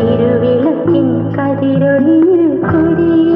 തിരുവിളക്കിൻ കതിരൊളിയിൽ കുടിയിരിക്കും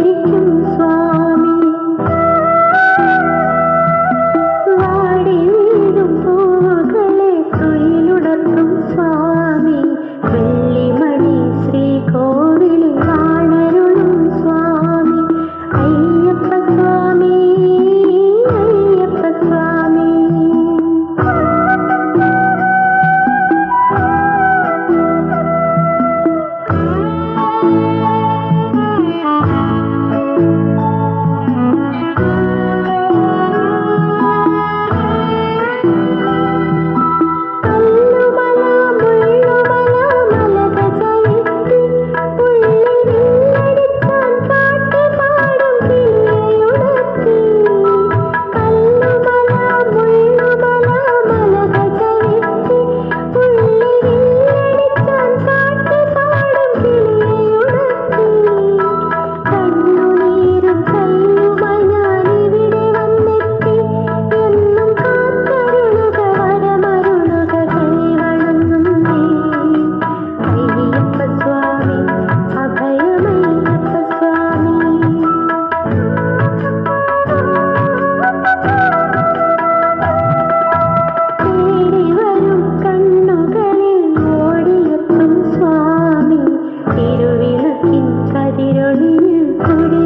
കതിരൊളിയിൽ കുടിയിരിക്കും